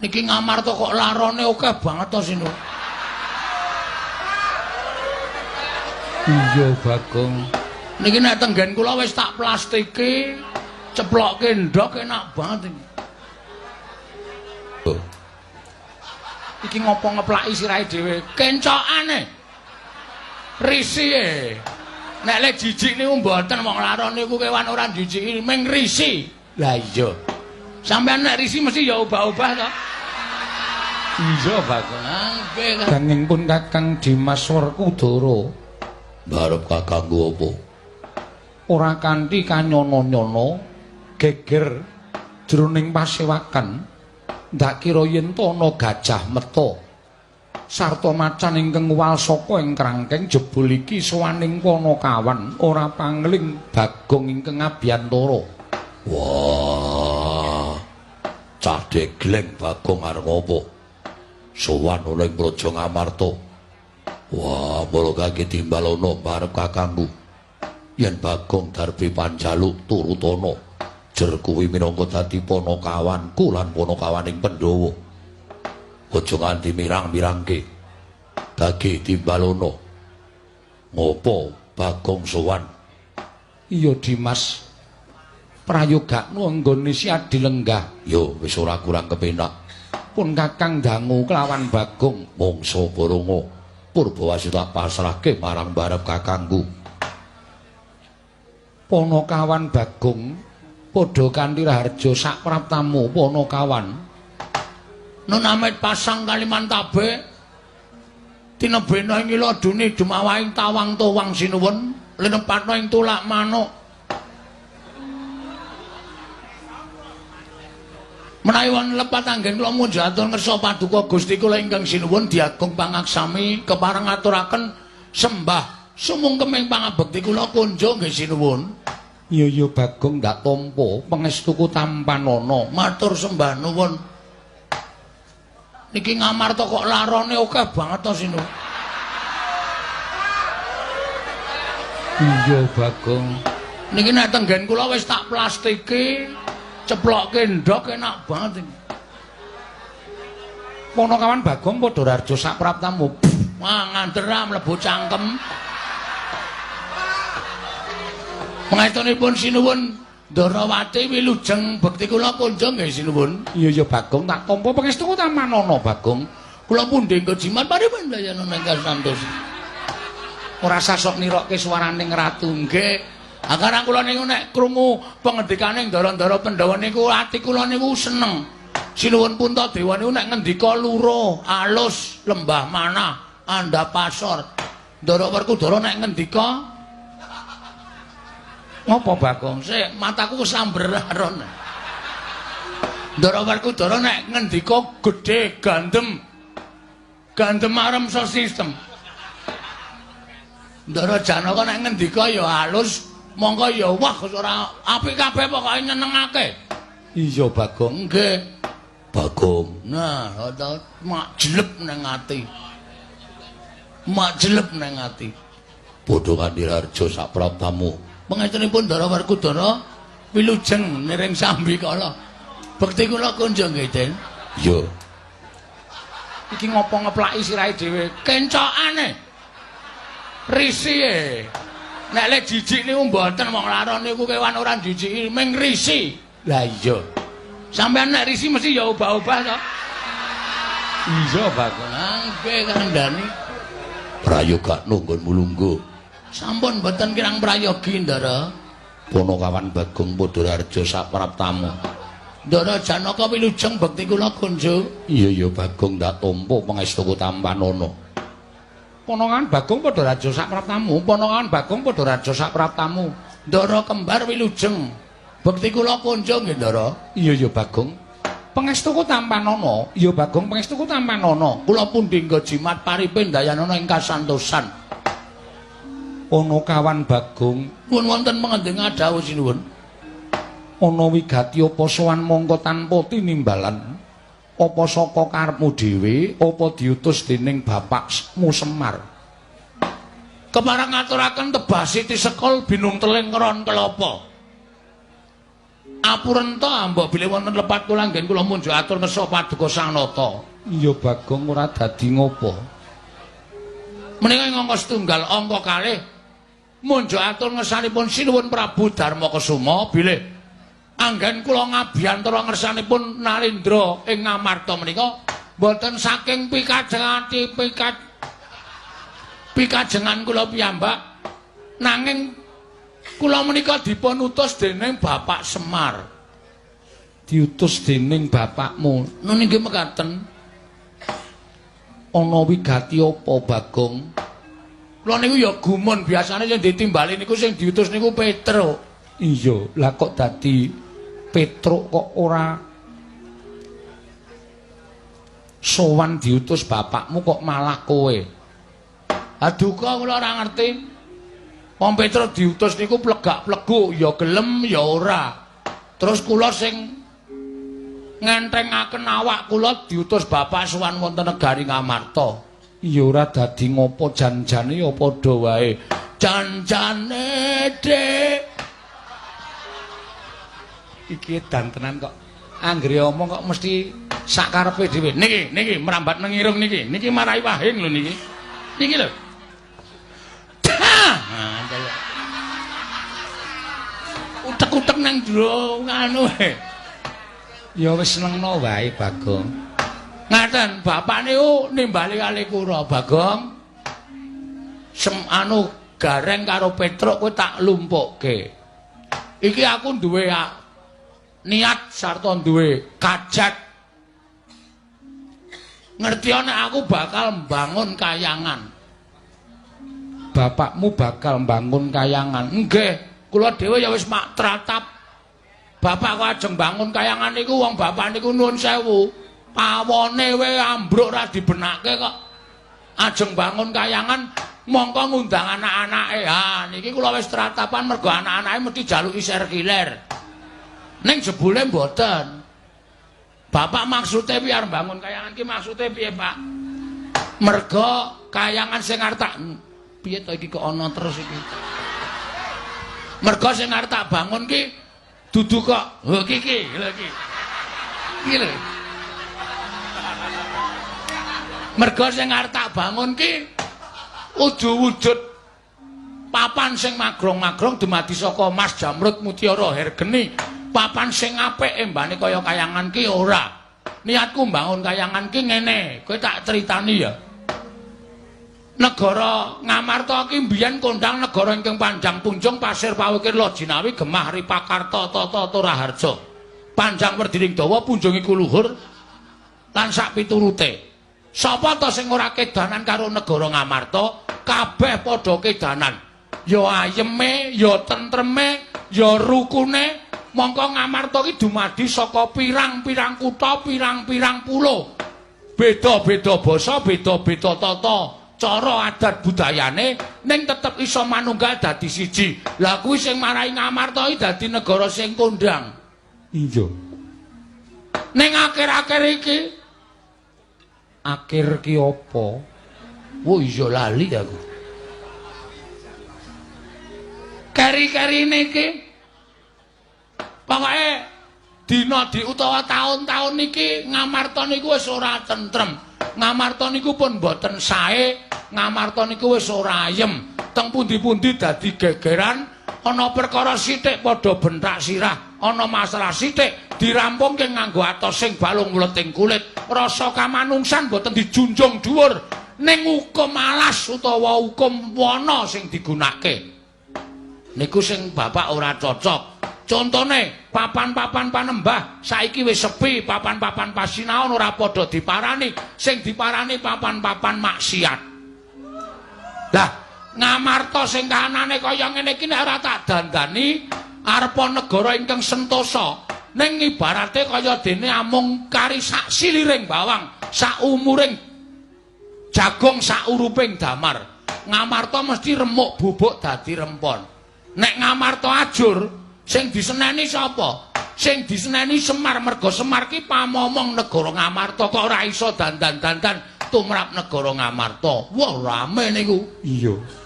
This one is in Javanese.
Niki ngamar to kok larone akeh banget to sinu. Iya, Bagong. Niki nek tenggen kula wis tak plastike, ceplokke ndok enak banget iki. Oh. Iki ngopo ngeplaki sirahe dhewe? Kencokane. Risih. Nek le jijik niku mboten wong laron niku kewan ora jijiki, ming risi. Lah iya. Sampeyan nek risi mesti ya ubah-ubah to. Iya, Bagong. Nangke kan. Ganging pun Kakang Dimas Werkudara Barep kakangku apa? ora kanthi kanyono-nyono geger jroning pasewakan ndak kira yen ana gajah meta sarta macan ingkang wal saka ing krangkeng jebul iki sowaning kono kawan ora pangling bagong ingkang abiyantara Wah. Cah degleng Bagong arep apa? Sowan ana ing Praja Ngamarta. Wah, mulo kaki timbalono barep kakangku. Yen Bagong darbi panjaluk turutono. Jer kuwi minangka dadi ponokawanku lan ponokawaning Pandhawa. Aja nganti mirang-mirangke. Dagi timbalono. Ngopo Bagong sowan? iya Dimas prayogakno anggone si adilenggah Yo wis ora kurang kepenak. Pun kakang dangu kelawan bagong mangsa baronga purbawasita pasrahke marang barep kakangku Ponokawan Bagong padha kanthi raharja sak praptamu Ponokawan Nun amit pasang Kalimantabe tinebena ing iladune dumawahing tawang towang sinuwun linepatno ing tulak manuk Menawi wonten lepat anggen kula munjatur ngersa paduka Gusti kula ingkang sinuwun diagung pangaksami kepareng aturaken sembah sumungkeming pangabekti kula kunjung nggih sinuwun. Iya iya Bagong ndak tampa. Pangestuku tampanana. Matur sembah nuwun. Niki ngamarta kok larone akeh banget to sinu iya Bagong. Niki nek tenggen kula wis tak plastike ceplokke ndok enak banget iki Ponokawan Bagong padha raharja sak praptamu wah ngandera mlebu cangkem. Pangestunipun sinuwun Darawati wilujeng bekti kula kunjung nggih sinuwun. Iya iya Bagong tak tampa pangestuku tampanana Bagong. Kula pundhe engko jimat paripun dayana nenggal santos. Ora sasok nirokke swaraning ratu nggih Akarang kula niku nek krungu pangandikaning ndara-ndara Pandhawa niku ati kula niku seneng. Sinuwun Puntadewa niku nek ngendika luro, alus, lembah mana, andapasor. Ndara Werkudara nek ngendika ngopo Bagong sik mataku samberan. Ndara Werkudara nek ngendika gedhe gandem. Gandem arem so sistem. Ndara Janaka nek ngendika ya alus, monggo ya wah ora apik kabeh pokoke nyenengake. iya Bagong Nggih. Bagong. Nah, ora mak jelep nang ati. Mak jelep nang ati. Bodho Kandirarja sak praptamu. Pangestunipun Ndara Werkudara wilujeng niring sambi kala. Bekti kula kunjung nggih, Den. Iya. iki ngopo ngeplaki sirahe dhewe Kencokane. Risih. Nek le jijik niku mboten wong laron niku kewan ora jijiki, ming risi. Lah iya. Sampeyan nek risi mesti ya ubah-ubah to. iya Bagong Nangke kandhani. Prayoga nunggon mulunggu. Sampun mboten kirang prayogi, Ndara. Ponokawan Bagong Padhararja sapraptamu. Ndara Janaka wilujeng bekti kula kunjung. iya iya Bagong ndak tampa pangestuku tampanana Ponokan Bagong padha raja sak praptamu, ponokan Bagong padha raja sak praptamu. Ndara kembar wilujeng bekti kula kunjung, nggih, Ndara. Iya ya Bagong. Pangestuku tampanana, iya Bagong pangestuku tampanana. Kula pundi nggo jimat paripin dayanana ing kasantosan. Ana kawan Bagong, Pun wonten pengending adhawuh sinuwun. ana wigati apa sowan mongko tanpa tinimbalan. Apa saka karepmu dhewe, apa diutus dening bapakmu Semar? Keparang ngaturaken tebah siti sekol binung teling ron kelapa. Apurenta mbok bilih wonten lepat kula nggen kula munjuk atur ngesa paduka Sang Nata. Iya Bagong ora dadi ngopo. Menika ing angka setunggal angka kalih munjuk atur ngesanipun Sinuwun Prabu Darma Kesuma bilih anggen kula ngabiyantara ngersanipun Narendra ing Ngamarta menika boten saking pikajengati pikaj pikajengan kula piyambak nanging kula menika dipun utus dening Bapak Semar. Diutus dening bapakmu. Nun nggih mekaten. Ana wigati apa, Bagong? Kula niku ya gumun biasane sing ditimbali niku sing diutus niku Petruk. Iya, lah kok dadi Petruk kok ora sowan diutus bapakmu kok malah kowe. Aduh kok kula ora ngerti. Wong Petruk diutus niku plegak-plegu, ya gelem ya ora. Terus kula sing ngentengaken awak kula diutus bapak sowan wonten negari Ngamarta. Ya ora dadi ngopo janjane ya padha wae. Janjane Dik. Iki dan tenan kok. Anggere omong kok mesti sakarepe dhewe. Niki, niki merambat nang irung niki. Niki marai wahing lho niki. Niki lho. Utek-utek nang jero nganu wae. Ya wis senengno wae, Bagong. Ngaten, bapak niku nimbali kali kula, Bagong. Sem anu gareng karo Petruk kowe tak lumpukke. Iki aku duwe niat sarta duwe kajat. Ngerti nek aku bakal mbangun kayangan. bapakmu bakal mbangun kayangan. Nggih, kula dhewe ya wis mak tratap. Bapak kok ajeng bangun kayangan niku wong bapak niku nuwun sewu. Pawone wae ambruk ra dibenake kok. Ajeng bangun kayangan mongko ngundang anak-anake. Ha, niki kula wis tratapan mergo anak-anake mesti jaluki sirkuler. Ning jebule mboten. Bapak maksude piye bangun kayangan? Ki maksude piye, Pak? Mergo kayangan sing arep tak piye to iki kok ana terus iki? Mergo sing arep tak bangun ki dudu kok. Lho iki iki lho iki. Iki lho. Mergo sing arep tak bangun ki uju wujud papan sing magrong-magrong dumadi saka emas jamrut mutiara hergeni papan sing apik embane kaya kayangan ki ora niatku mbangun kayangan ki ngene kowe tak critani ya negara Ngamarta iki mbiyen kondang negara ingkang panjang punjung pasir pawikir Lojinawi Gemah Ripakarta Tata Turaharja. Panjang werdining dawa punjung iku luhur lan sak piturute. Sapa to sing ora kedanan karo negara Ngamarta? Kabeh padha kedanan. Ya ayeme, ya tentreme, ya rukune. Mongko Ngamarta iki dumadi saka pirang-pirang kutha, pirang-pirang pulo. Beda-beda basa, beda-beda tata. cara adat budayane ning tetep iso manunggal dadi siji. Lah kuwi sing marai Ngamarta iki dadi negara sing kondang. Iya. Ning akhir-akhir iki akhir ki apa? Oh iya lali aku. Kari-karine iki pokoke dina di utawa taun-taun niki Ngamarta niku wis ora tentrem. Ngamarta niku pun boten sae, Ngamarta niku wis ora ayem. Teng pundi-pundi dadi gegeran, ana perkara sithik padha bentak sirah, ana masalah sithik dirampungke nganggo atos sing balung mleting kulit. Rasa kamanungsan boten dijunjung dhuwur ning hukum alas utawa hukum wana sing digunakake. Niku sing bapak ora cocok. Contone, papan-papan panembah saiki wis sepi, papan-papan pasinaon ora padha diparani, sing diparani papan-papan maksiat. Lah, Ngamarta sing kahanane kaya ngene iki nek ora tak dandani arepa negara ingkang sentosa. Ning ibarate kaya dene amung kari sak siliring bawang, sak umuring jagung sak uruping damar. Ngamarta mesti remuk bubuk dadi rempon. Nek Ngamarta ajur, sing diseneni sapa? Sing diseneni Semar merga Semar ki pamomong negara Ngamarta kok ora iso dandan-dandan tumrap negara Ngamarta. Wah, rame niku. Iya.